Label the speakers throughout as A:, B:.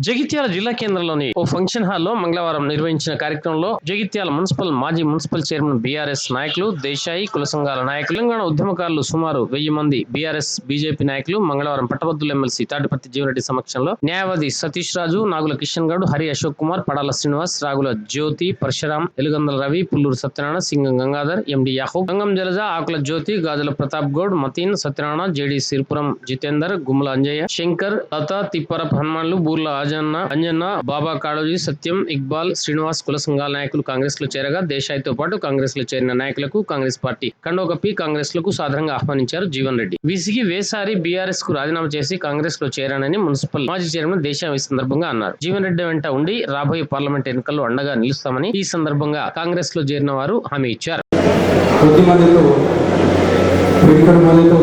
A: జగిత్యాల జిల్లా కేంద్రంలోని ఓ ఫంక్షన్ హాల్లో మంగళవారం నిర్వహించిన కార్యక్రమంలో జగిత్యాల మున్సిపల్ మాజీ మున్సిపల్ చైర్మన్ బీఆర్ఎస్ నాయకులు దేశాయి కుల సంఘాల నాయకులు తెలంగాణ ఉద్యమకారులు సుమారు వెయ్యి మంది బీఆర్ఎస్ బీజేపీ నాయకులు మంగళవారం పట్టభద్రుల ఎమ్మెల్సీ తాటిపత్తి జీవరెడ్డి సమక్షంలో న్యాయవాది Satish Raju Nagula Kishan Goud Hari Ashok Kumar Padala Srinivas Ragula Jyothi Parashuram Elugandala Ravi Pulluru Satyanarayana Singam Gangadhar MD Yahoo Gangam Jalaja Akula Jyothi Gajula Pratap Goud Mateen Satyanarayana JD Siripuram Jitender Gummala Anjaiah Shankar Latha తిప్పరప్ Hanumanlu Burla Rajanna Anjanna Baba Kaloji Satyam Iqbal Srinivas కుల సంఘాల నాయకులు కాంగ్రెస్లో చేరగా దేశాయితో పాటు కాంగ్రెస్లో చేరిన నాయకులకు కాంగ్రెస్ పార్టీ కండో కాంగ్రెస్లకు సాధారణంగా ఆహ్వానించారు జీవన్ రెడ్డి. వీసీకి వేసారి బీఆర్ఎస్కు రాజీనామా చేసి కాంగ్రెస్లో చేరానని మున్సిపల్ మాజీ చైర్మన్ దేశం ఈ సందర్భంగా అన్నారు. జీవన్ రెడ్డి వెంట ఉండి రాబోయే పార్లమెంట్ ఎన్నికల్లో అండగా నిలుస్తామని ఈ సందర్భంగా కాంగ్రెస్లో చేరిన వారు హామీ ఇచ్చారు.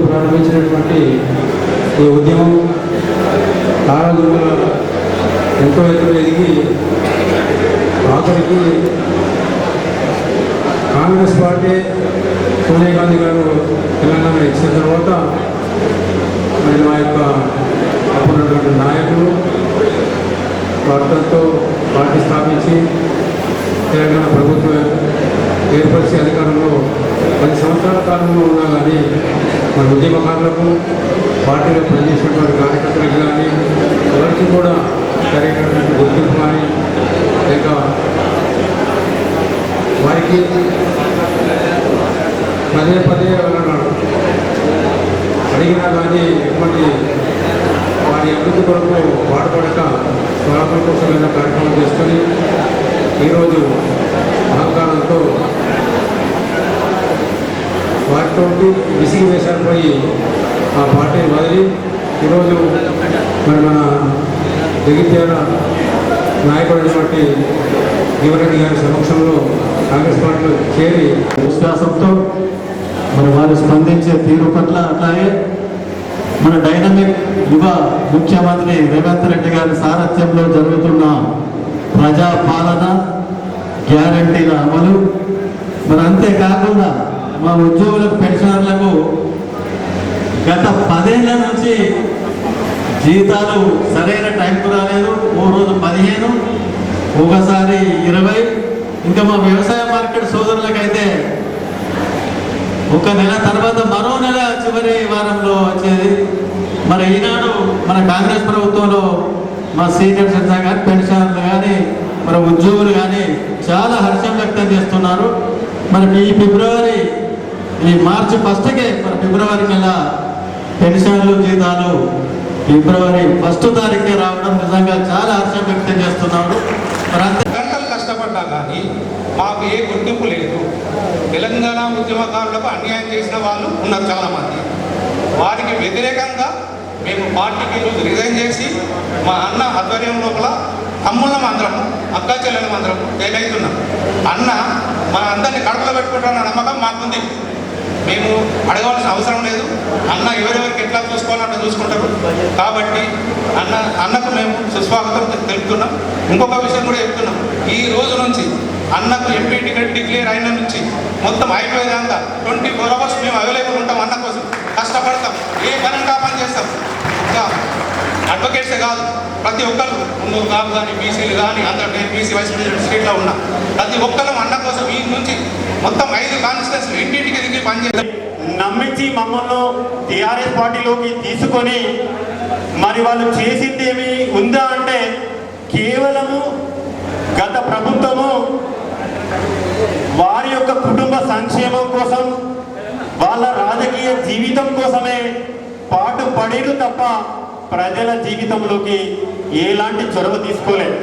B: ప్రారంభించినటువంటి ఈ ఉద్యమం ఎంతో ఎదురు ఎదిగి ఆఖరికి కాంగ్రెస్ పార్టీ సోనియా గాంధీ గారు తెలంగాణ ఇచ్చిన తర్వాత మరి మా యొక్క అప్పుడున్నటువంటి నాయకులు వార్తలతో పార్టీ స్థాపించి తెలంగాణ ప్రభుత్వం ఏర్పరిచే అధికారంలో పది సంవత్సరాల కాలంలో ఉన్నా కానీ మన ఉద్యమకారులకు పార్టీలో పనిచేసినటువంటి కార్యకర్తలకు కానీ ఎవరికి కూడా సరైనటువంటి గుర్తింపు కానీ లేక వారికి పదే పదే ఎవరైనా అడిగినా కానీ ఎటువంటి వారి అభివృద్ధి కొరకు వాడబడక స్వలాభం కోసం కార్యక్రమం చేసుకొని ఈరోజు అహంకారంతో వాటితో విసిగి వేశారిపోయి ఆ పార్టీని వదిలి ఈరోజు మరి మన జగిత్యాల నాయకుడైనటువంటి జీవరెడ్డి గారి సమక్షంలో కాంగ్రెస్ పార్టీలో చేరి
C: విశ్వాసంతో మరి వారు స్పందించే తీరు పట్ల అట్లాగే మన డైనమిక్ యువ ముఖ్యమంత్రి రేవంత్ రెడ్డి గారి సారథ్యంలో జరుగుతున్న ప్రజాపాలన గ్యారంటీల అమలు. మరి అంతేకాకుండా మా ఉద్యోగులకు పెన్షనర్లకు గత పదేళ్ళ నుంచి జీతాలు సరైన టైంకు రాలేదు ఓ రోజు పదిహేను ఒకసారి ఇరవై. ఇంకా మా వ్యవసాయ మార్కెట్ సోదరులకైతే ఒక నెల తర్వాత మరో నెల చివరి వారంలో వచ్చేది. మరి ఈనాడు మన కాంగ్రెస్ ప్రభుత్వంలో మా సీనియర్ సిటిజన్ కానీ పెన్షనర్లు కానీ మన ఉద్యోగులు కానీ చాలా హర్షం వ్యక్తం చేస్తున్నారు. మరి ఈ ఫిబ్రవరి ఈ మార్చి ఫస్ట్కే మరి ఫిబ్రవరి నెల పెన్షన్లు జీతాలు ఫిబ్రవరి ఫస్ట్ తారీఖే రావడం నిజంగా చాలా హర్షం వ్యక్తం చేస్తున్నాడు.
D: గంటలు కష్టపడ్డా కానీ మాకు ఏ గుర్తింపు లేదు. తెలంగాణ ఉద్యమకారులకు అన్యాయం చేసిన వాళ్ళు ఉన్నారు చాలామంది. వారికి వ్యతిరేకంగా మేము పార్టీకి ఈరోజు రిజైన్ చేసి మా అన్న ఆధ్వర్యం లోపల తమ్ముళ్ళం అందరము అక్క చెల్లెలం అందరము ఏకైతున్నాం అన్న మన అందరినీ కడుపులో పెట్టుకుంటున్న నమ్మకం మాకుంది. మేము అడగవలసిన అవసరం లేదు. అన్న ఎవరెవరికి ఎట్లా చూసుకోవాలో అట్లా చూసుకుంటారు. కాబట్టి అన్న అన్నకు మేము సుస్వాగతం తెలుపుతున్నాం. ఇంకొక విషయం కూడా చెప్తున్నాం. ఈ రోజు నుంచి అన్నకు ఎంపీ టికెట్ డిక్లేర్ అయిన నుంచి మొత్తం అయిపోయేదాకా ట్వంటీ ఫోర్ అవర్స్ మేము అవైలబుల్ ఉంటాం అన్న కోసం. కష్టపడతాం. ఏ పని పని చేస్తాం? ఇంకా అడ్వకేట్సే కాదు. ప్రతి ఒక్కరు ముందు కాపు కానీ బీసీలు కానీ అందరూ బీసీ వైస్ ప్రెసిడెంట్ స్టేట్లో ఉన్నా. ప్రతి ఒక్కరు అన్న కోసం ఈ నుంచి మొత్తం ఐదు
E: నమ్మించి మమ్మల్ని టీఆర్ఎస్ పార్టీలోకి తీసుకొని మరి వాళ్ళు చేసింది ఏమి ఉందా అంటే కేవలము గత ప్రభుత్వము వారి యొక్క కుటుంబ సంక్షేమం కోసం వాళ్ళ రాజకీయ జీవితం కోసమే పాటు పడిరు తప్ప ప్రజల జీవితంలోకి ఎలాంటి చొరవ తీసుకోలేదు.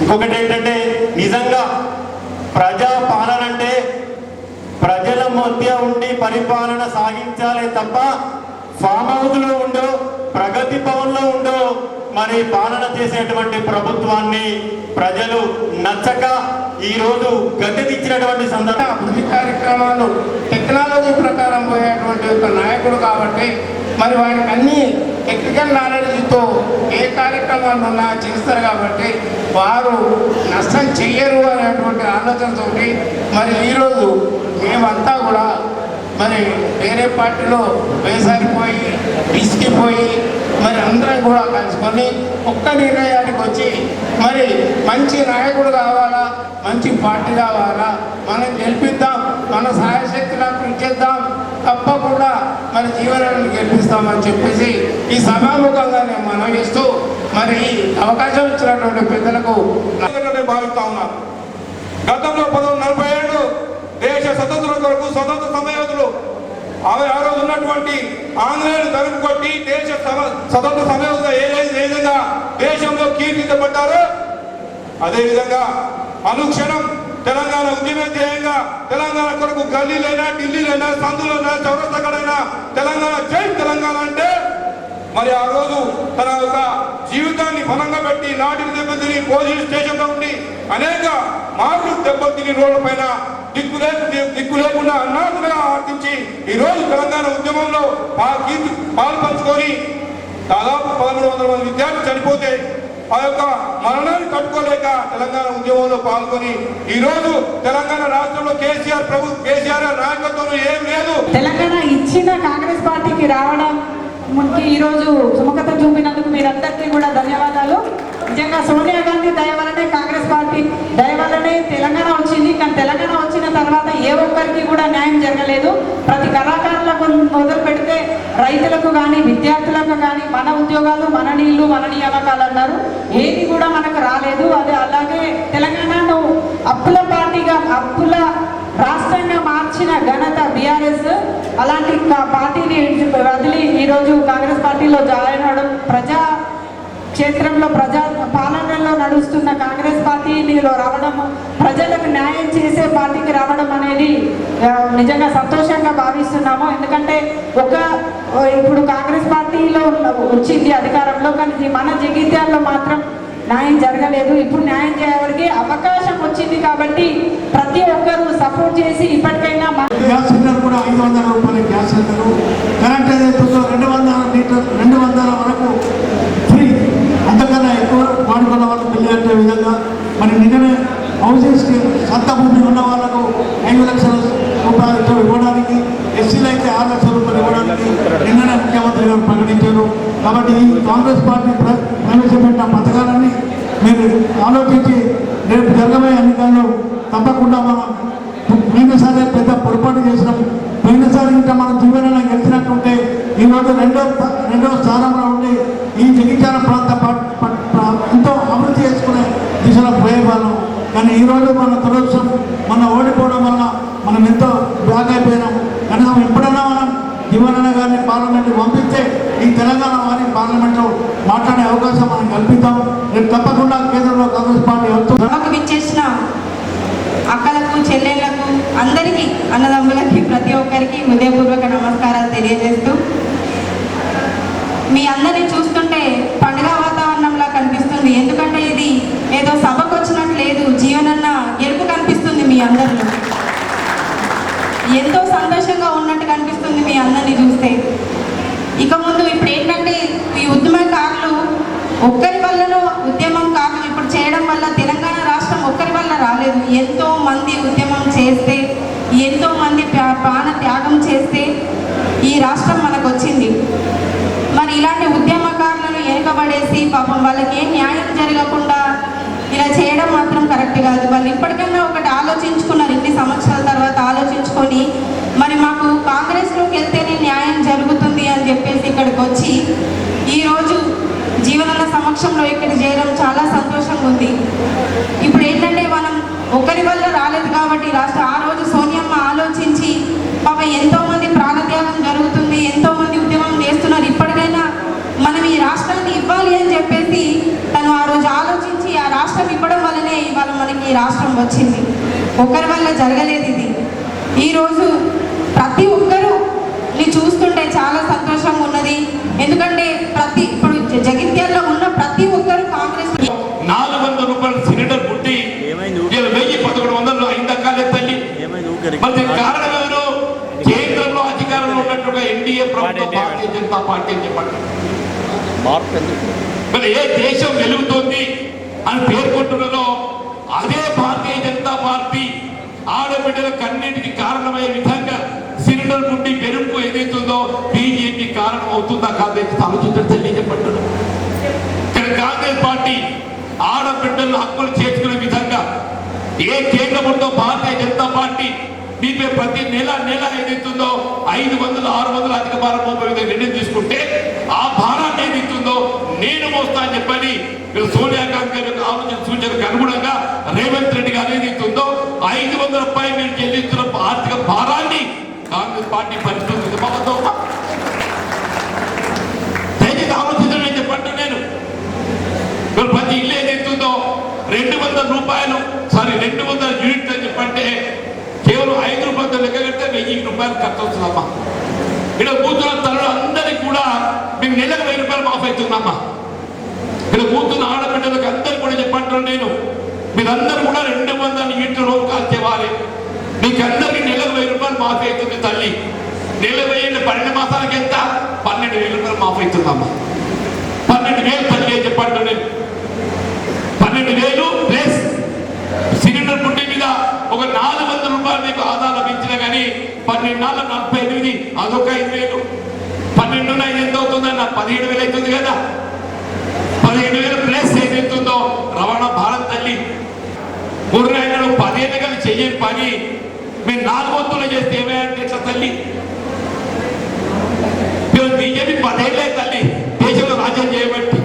E: ఇంకొకటి ఏంటంటే నిజంగా ప్రజా పాలన అంటే మధ్య ఉండి పరిపాలన సాగించాలే తప్ప ఫామ్ హౌస్లో ఉండో ప్రగతి భవన్లో ఉండో మరి పాలన చేసేటువంటి ప్రభుత్వాన్ని ప్రజలు నచ్చక ఈ రోజు గద్దెదిచ్చినటువంటి సందర్భం.
F: అభివృద్ధి కార్యక్రమాలు టెక్నాలజీ ప్రకారం పోయేటువంటి ఒక నాయకుడు కాబట్టి మరి వాడికి అన్ని టెక్నికల్ నాలెడ్జ్తో ఏ కార్యక్రమాలు ఉన్నా చేస్తారు కాబట్టి వారు నష్టం చెయ్యరు అనేటువంటి ఆలోచనతో మరి ఈరోజు మేమంతా కూడా మరి వేరే పార్టీలో వేసరిపోయి విసిగిపోయి మరి అందరం కూడా కలుసుకొని ఒక్క నిర్ణయానికి వచ్చి మరి మంచి నాయకుడు కావాలా మంచి పార్టీ కావాలా మనం గెలిపిద్దాం మన సాయశక్తిలా కృషి చేద్దాం తప్పకుండా మన జీవనాన్ని గెలిపిస్తామని చెప్పేసి ఈ సభాముఖంగా నేను మనవిస్తూ మరి అవకాశం ఇచ్చినటువంటి పెద్దలకు
G: భావిస్తా ఉన్నాను గతంలో పంతొమ్మిది నలభై ఏడు దేశ స్వతంత్ర సమయోధులు ఆమె ఆ రోజు ఉన్నటువంటి ఆంగ్లేయులు తలుపు కొట్టి దేశ స్వతంత్ర సమయోధులు ఏ విధంగా దేశంలో కీర్తించబడ్డారో అదేవిధంగా అనుక్షణం తెలంగాణ ఉద్యమ ధ్యేయంగా తెలంగాణ కొరకు గల్లీలైనా ఢిల్లీలైనా సందులైనా చౌరస్తకడైనా తెలంగాణ జై తెలంగాణ అంటే మరి ఆ రోజు తన యొక్క జీవితాన్ని బలంగా పెట్టి నాటిని దెబ్బతిని పోలీస్ స్టేషన్లో ఉండి అనేక మార్లు దెబ్బతిని రోడ్ల పైన దిక్కు దిక్కు లేకుండా అన్నాడుగా ఆర్థించి ఈ రోజు తెలంగాణ ఉద్యమంలో పా- కీర్తి పాల్పంచుకొని దాదాపు పదమూడు వందల మంది విద్యార్థులు చనిపోతే ఆ యొక్క మరణాన్ని తట్టుకోలేక తెలంగాణ ఉద్యమంలో పాల్గొని ఈ రోజు తెలంగాణ రాష్ట్రంలో కేసీఆర్ ప్రభు కేసీఆర్ నాయకత్వం ఏం లేదు.
H: తెలంగాణ ఇచ్చిన కాంగ్రెస్ పార్టీకి రావడం ఈ రోజు సుముఖత చూపినందుకు మీరందరికీ కూడా ధన్యవాదాలు. నిజంగా సోనియా గాంధీ దయ వల్లనే కాంగ్రెస్ పార్టీ దయ వల్లనే తెలంగాణ వచ్చింది కానీ తెలంగాణ వచ్చిన తర్వాత ఏ ఒక్కరికి కూడా న్యాయం జరగలేదు. ప్రతి కళాకారులకు మొదలు పెడితే రైతులకు కానీ విద్యార్థులకు కానీ మన ఉద్యోగాలు మన నీళ్ళు మన నియామకాలు అన్నారు ఏది కూడా మనకు రాలేదు. అది అలాగే తెలంగాణను అప్పుల పార్టీగా అప్పుల రాష్ట్రంగా మార్చిన ఘనత బీఆర్ఎస్. అలాంటి పార్టీని వదిలి ఈరోజు కాంగ్రెస్ పార్టీలో జాయిన్ అవడం ప్రజా క్షేత్రంలో ప్రజా పాలనలో నడుస్తున్న కాంగ్రెస్ పార్టీలో రావడం ప్రజలకు న్యాయం చేసే పార్టీకి రావడం అనేది నిజంగా సంతోషంగా భావిస్తున్నాము. ఎందుకంటే ఒక ఇప్పుడు కాంగ్రెస్ పార్టీలో వచ్చింది అధికారంలో కానీ మన జగిత్యాల్లో మాత్రం న్యాయం జరగలేదు. ఇప్పుడు న్యాయం చేయడానికి అవకాశం వచ్చింది కాబట్టి ప్రతి ఒక్కరూ సపోర్ట్ చేసి ఇప్పటికైనా
I: గ్యాస్ సిలిండర్ కూడా ఐదు వందల రూపాయల గ్యాస్ సిలిండర్. కరెంట్ ఏదైతుందో రెండు వందల లీటర్ రెండు వందల వరకు ఫ్రీ అంతకన్నా ఎక్కువ వాడుకున్న వాళ్ళకి బిల్లు కట్టే విధంగా మరి నిన్ననే హౌసెస్కి సొంత భూమి ఉన్న వాళ్ళకు ఐదు లక్షల రూపాయలతో ఇవ్వడానికి ఎస్సీలు అయితే ఆరు లక్షల రూపాయలు ఇవ్వడానికి నిన్ననే ముఖ్యమంత్రి గారు ప్రకటించారు. కాబట్టి ఈ కాంగ్రెస్ పార్టీ ప్రవేశపెట్టిన పథకాలన్నీ మీరు ఆలోచించి రేపు జరగబోయే ఎన్నికల్లో తప్పకుండా మనం పోయినసారి పెద్ద పొరపాటు చేసినాం. పోయినసారి ఇంకా మనం జీవనంలో గెలిచినట్టుంటే ఈరోజు రెండో ప- రెండో స్థానంలో ఉండి ఈ జగిత్యాల ప్రాంత ప- ఎంతో అభివృద్ధి చేసుకునే దిశలో పోయేవాళ్ళం కానీ ఈరోజు మన దురదృష్టం మన ఓడిపోవడం వల్ల మనం ఎంతో బ్లాక్ అయిపోయినాం. కనీసం ఎప్పుడన్నా మనం జీవనన్న గారిని పార్లమెంట్ పంపిస్తే ఈ తెలంగాణ వారిని పార్లమెంట్లో మాట్లాడే అవకాశం మనం కల్పిద్దాం. రేపు తప్పకుండా కేంద్రంలో కాంగ్రెస్ పార్టీ వస్తుంది.
J: అక్కలకు చెల్లెళ్ళకు అందరికీ అన్నదమ్ములకి ప్రతి ఒక్కరికి హృదయపూర్వక నమస్కారాలు తెలియజేస్తూ మీ అందరిని చూస్తుంటే పండుగ వాతావరణంలా కనిపిస్తుంది ఎందుకంటే ఇది ఏదో సభకు వచ్చినట్టు లేదు జీవనన్న గెలుపు కనిపిస్తుంది మీ అందరిలో ఎంతో సంతోషంగా ఉన్నట్టు కనిపిస్తుంది మీ అందరిని చూస్తే ఇక ముందు ఇప్పుడు ఏంటంటే ఈ ఉద్యమకారులు ఒక్కరి వల్లనో ఉద్యమం కాదు ఇప్పుడు చేయడం వల్ల తెలంగాణ రాష్ట్రం ఒక్కరి వల్ల రాలేదు ఎంతో మంది ఉద్యమం చేస్తే ఎంతో మంది ప్రా- ప్రాణ త్యాగం చేస్తే ఈ రాష్ట్రం మనకు వచ్చింది మరి ఇలాంటి ఉద్యమకారులను వెనుకబడేసి పాపం వాళ్ళకి ఏం న్యాయం జరగకుండా ఇలా చేయడం మాత్రం కరెక్ట్ కాదు. వాళ్ళు ఇప్పటికైనా ఒకటి ఆలోచించుకున్నారు ఇన్ని సంవత్సరాల తర్వాత ఆలోచించుకొని మరి మాకు కాంగ్రెస్లోకి వెళ్తేనే న్యాయం జరుగుతుంది అని చెప్పేసి ఇక్కడికి వచ్చి ఈరోజు జీవనల సమక్షంలో ఇక్కడ చేయడం చాలా సంతోషంగా ఉంది. ఇప్పుడు ఏంటంటే మనం ఒకరి వల్ల రాలేదు కాబట్టి రాష్ట్ర ఆ రోజు సోనియమ్మ ఆలోచించి పాప ఎంతో మంది ప్రాణత్యాగం జరుగుతుంది ఎంతో మంది ఉద్యమం చేస్తున్నారు. ఇప్పటికైనా మనం ఈ రాష్ట్రాన్ని ఇవ్వాలి అని చెప్పేసి తను ఆ రోజు ఆలోచించి ఆ రాష్ట్రం ఇవ్వడం వల్లనే ఇవాళ మనకి ఈ రాష్ట్రం వచ్చింది. ఒకరి వల్ల జరగలేదు ఇది. ఈరోజు ప్రతి ఒక్కరూ ని చూస్తుంటే చాలా సంతోషంగా ఉన్నది. ఎందుకంటే ప్రతి ఇప్పుడు జగిత్య ఉన్న ప్రతి ఒక్కరు కాంగ్రెస్
K: నాలుగు వందల రూపాయల సిలిండర్ పుట్టి ఇలా వెయ్యి పదకొండు వందలు ఐదు దక్కాలే తల్లి మరి దీనికి కారణం ఎవరు కేంద్రంలో అధికారంలో ఉన్నట్టుగా జనతా పార్టీ అని చెప్పండి. మరి ఏ దేశం వెలుగుతోంది అని పేర్కొంటున్నదో అదే భారతీయ జనతా పార్టీ ఆడబిడ్డల కన్నింటికి కారణమయ్యే విధంగా సిలిండర్ నుండి పెరుగు ఏదైతుందో బీజేపీ కారణం అవుతుందా కాదు ఆలోచించడం తెలియజేపడ్డాడు ఇక్కడ కాంగ్రెస్ పార్టీ ఆడబిడ్డలు హక్కులు చేర్చుకునే విధంగా ఏ కేంద్రం ఉందో భారతీయ జనతా పార్టీ మీపై ప్రతి నెల నెల ఏదైతుందో ఐదు వందలు ఆరు వందలు అధిక భారం మోపే నిర్ణయం తీసుకుంటే ఆ భారాన్ని ఏదైతుందో నేను మోస్తా అని చెప్పని మీరు సోనియా గాంధీ గారి యొక్క ఆలోచన సూచనకు అనుగుణంగా రేవంత్ రెడ్డి గారు ఏదైతుందో ఐదు వందల రూపాయలు మీరు చెల్లిస్తున్న ఆర్థిక భారాన్ని కాంగ్రెస్ పార్టీ పరిస్థితి దయచేసి ఆలోచించడం చెప్పండి నేను. ప్రతి ఇల్లు ఏదైతుందో రెండు వందల రూపాయలు సారీ రెండు వందల యూనిట్లు అని చెప్పంటే కేవలం ఐదు రూపాయలతో లెక్క కడితే వెయ్యి రూపాయలు ఖర్చు అవుతుందమ్మా ఇక్కడ కూతున్న తల్లులు అందరికి కూడా మీకు నెలకు వెయ్యి రూపాయలు మాఫ్ అవుతుందమ్మా ఇక్కడ కూతున్న ఆడబిడ్డలకు అందరికి కూడా చెప్పంటాను నేను. మీరందరూ కూడా రెండు వందల ఇంటి రోజు తెవాలి. మీకు అందరికి నెలకు వెయ్యి రూపాయలు మాఫ్ అవుతుంది తల్లి. నెల వెయ్యి పన్నెండు మాసాలకు ఎంత? పన్నెండు వేల రూపాయలు మాఫ్ అవుతుందమ్మా. పన్నెండు వేలు తల్లి అని చెప్పండి నేను. పన్నెండు వేలు ప్లస్ సిలిండర్ పుట్టి మీద ఒక నాలుగు రూపాయలు మీకు ఆదా లభించినా కానీ పన్నెండు నలభై ఎనిమిది అదొక ఐదు వేలు. పన్నెండు ఎంత అవుతుందన్న పదిహేడు వేలు అవుతుంది కదా. పదిహేడు వేలు ప్లస్ ఏదైతుందో రవాణా భారత్ తల్లి. గుర్రాయనలు పదిహేను కలిసి చెయ్యని పని. మీరు నాలుగు వంతులు చేస్తే ఏమైంది ఎట్లా తల్లి? మీరు బీజేపీ పదేళ్ళే తల్లి. దేశంలో రాజ్యం చేయబట్టి.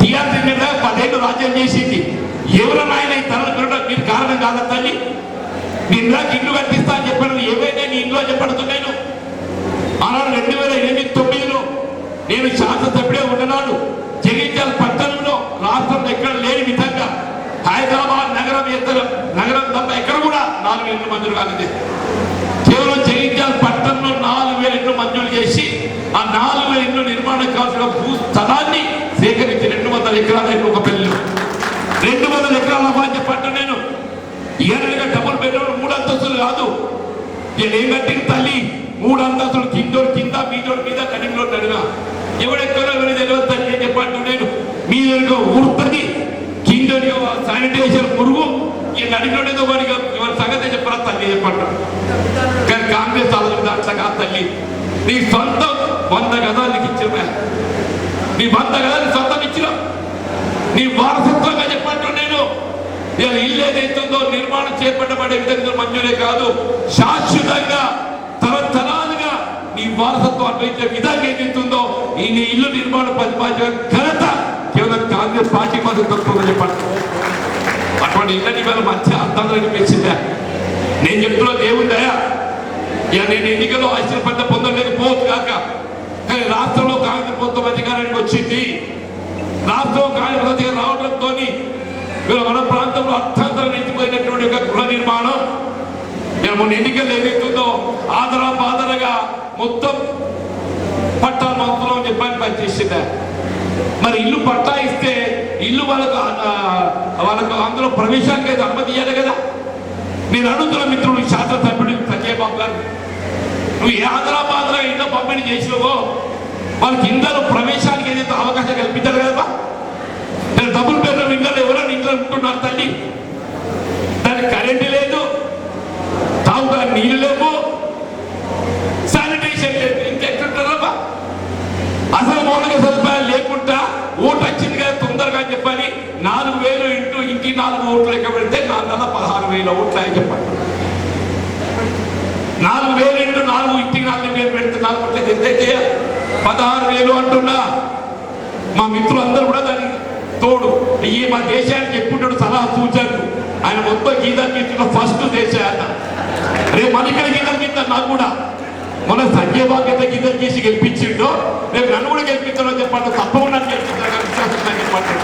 K: టీఆర్పీ మీద పదేళ్ళు రాజ్యం చేసింది. ఎవరు నాయన ఈ తరలి మీరు కారణం కాదా తల్లి? మీ ఇల్లు కనిపిస్తా అని చెప్పాను. ఏవైనా నీ ఇంట్లో చెప్పడుతున్నాను ఆనాడు రెండు వేల ఎనిమిది తొమ్మిదిలో నేను శాసనసభ్యుడే ఉన్ననాడు జగిత్యాల పట్టణంలో రాష్ట్రంలో ఎక్కడ లేని విధంగా హైదరాబాద్ నగరం ఇతర నగరం తప్ప ఎక్కడ కూడా నాలుగు ఇళ్ళు మంజూరు కాలేదు. కేవలం జగిత్యాల పట్టణంలో నాలుగు వేల ఇళ్ళు మంజూరు చేసి ఆ నాలుగు వేల ఇళ్ళు నిర్మాణం కావాల్సిన భూ స్థలాన్ని సేకరించి రెండు వందల ఎకరాల ఇల్లు ఒక పెళ్ళి రెండు వందల ఎకరాల బాధ్య పట్ట నేను ఏళ్ళగా డబుల్ బెడ్రూమ్ మూడు అంతస్తులు కాదు నేను ఏం కట్టిన తల్లి మూడు అంతస్తులు కిందోడు కింద మీదోడు మీద కడిగిలో నడినా ఎవడెక్కడో ఎవరు తెలియదు తల్లి అని చెప్పాడు నేను మీద ఊరుతుంది. కిందోడి శానిటైజర్ పురుగు. ఈ నడిలోడేదో వాడికి ఎవరి సంగతి చెప్పరా తల్లి చెప్పంటారు కానీ కాంగ్రెస్ ఆలోచన దాంట్లో కాదు తల్లి. నీ సొంతం వంద గదాలు నీకు ఇచ్చిన నీ వంద గదాలు సొంతం ఇచ్చిన. నీ వారసత్వంగా చెప్పండి నేను ఇలా ఇల్లు ఏదైతుందో నిర్మాణం చేపట్టబడే విధంగా మంజూరే కాదు. శాశ్వతంగా తరతరాలుగా నీ వారసత్వం అన్వయించే విధంగా ఏదైతుందో ఈ నీ ఇల్లు నిర్మాణ ప్రతిపాదించిన ఘనత కేవలం కాంగ్రెస్ పార్టీ మాత్రం తక్కువ చెప్పండి అటువంటి ఇళ్ళని ఇవాళ మంచి అర్థంలో అనిపించిందా నేను చెప్తున్నా దేవుని దయ. ఇక నేను ఎన్నికల్లో ఆశ్చర్యపడ్డ పొందలేకపోవచ్చు కాక. కానీ రాష్ట్రంలో కాంగ్రెస్ ప్రభుత్వం అధికారానికి వచ్చింది. రాష్ట్రంలో కాంగ్రెస్ అధికారం రావడంతో మన ప్రాంతంలో అర్థాంతరం నిలిచిపోయినటువంటి ఒక గృహ నిర్మాణం. నేను మొన్న ఎన్నికలు ఏదైతుందో ఆదరా బాదరగా మొత్తం పట్టా మంత్రులు అని చెప్పని పనిచేసిందా. మరి ఇల్లు పట్టా ఇస్తే ఇల్లు వాళ్ళకు వాళ్ళకు అందులో ప్రవేశానికి అయితే అనుమతి ఇవ్వాలి కదా. నేను అడుగుతున్న మిత్రుడు శాతం సంజయ్ బాబు గారు నువ్వు ఏ ఆదరా బాంధ్ర ఇంట్లో పంపిణీ చేసినావో వాళ్ళకి ఇంత ప్రవేశానికి ఏదైతే అవకాశం కల్పించారు కదా నేను డబుల్ బెడ్రూమ్ ఇంట్లో ఎవరైనా తల్లి. దానికి కరెంటు లేదు తాగుగా నీళ్ళు లేవు శానిటేషన్ లేదు. ఇంకెట్లుంటారమ్మా అసలు మౌలిక సదుపాయాలు లేకుండా ఓటు వచ్చింది కదా తొందరగా అని చెప్పని నాలుగు వేలు ఇంటూ ఇంటి నాలుగు ఓట్లు లెక్క పెడితే నాలుగు నెలల పదహారు వేల ఓట్లు అని చెప్పండి నాలుగు వేలు ఇంటూ నాలుగు ఇంటికి నాలుగు వేలు పెడితే నాలుగు ఓట్లు ఎంతైతే పదహారు వేలు అంటున్నా. మా మిత్రులందరూ కూడా దానికి తోడు. ఈ మా దేశానికి ఎప్పుడు సలహా సూచనలు. ఆయన మొత్తం గీతలు గీతున్న ఫస్ట్ దేశ రేపు మన ఇక్కడ గీతలు నాకు కూడా. మన సంజయ్ బాధ్యత గీతలు చేసి గెలిపించిండో. రేపు నన్ను కూడా గెలిపించాలని చెప్పండి. తప్పకుండా గెలిపిస్తాను చెప్పండి.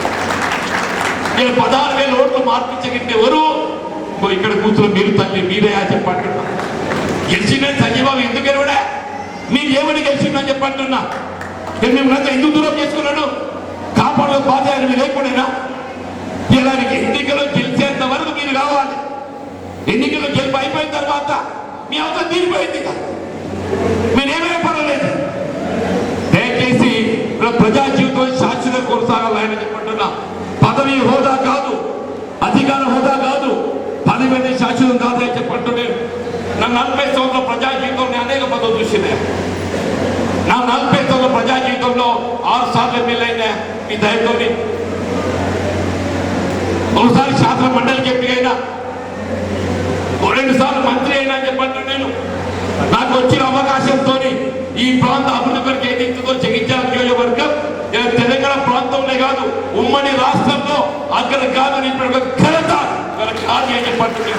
K: నేను పదహారు వేల ఓట్లు మార్పించగలిగితే ఎవరు? ఇక్కడ కూర్చొని మీరు తల్లి మీరే అని చెప్పండి. గెలిచిన సంజయ్ ఎందుకు గెలవడా మీరు ఏమని గెలిచిందని చెప్పంటున్నా నేను మిమ్మల్ని ఎందుకు దూరం చేసుకున్నాను? కాపాడే బాధ్యత మీరు లేకుండా ఇలా ఎన్నికలు గెలిచేంత వరకు మీరు కావాలి. ఎన్నికల్లో గెలుపు అయిపోయిన తర్వాత మీ అవసరం తీరిపోయింది ఇక. మీరేమైనా పర్వాలేదు. దయచేసి ఇలా ప్రజా జీవితం శాశ్వత కొనసాగాలని చెప్పంటున్నా పదవి హోదా కాదు అధికార హోదా కాదు పదవి అనేది శాశ్వతం కాదు అని చెప్పంటున్నాను నన్ను నలభై సంవత్సరాల ప్రజా జీవితంలో అనేక పదవులు చూసినా నా నలభై సంవత్సరాల ప్రజా జీవితంలో ఆరు సార్లు ఎమ్మెల్యే అయినా మీ దయతోని ఒకసారి శాసన మండలికి ఎంపికైనా రెండు సార్లు మంత్రి అయినా అని చెప్పండి నేను. నాకు వచ్చిన అవకాశంతో ఈ ప్రాంత అభివృద్ధి కొరకు ఏదైతుందో జగిత్యాల నియోజకవర్గం తెలంగాణ ప్రాంతంలో కాదు ఉమ్మడి రాష్ట్రంలో అక్కడ కాదు ఘనత కాదు అని చెప్పండి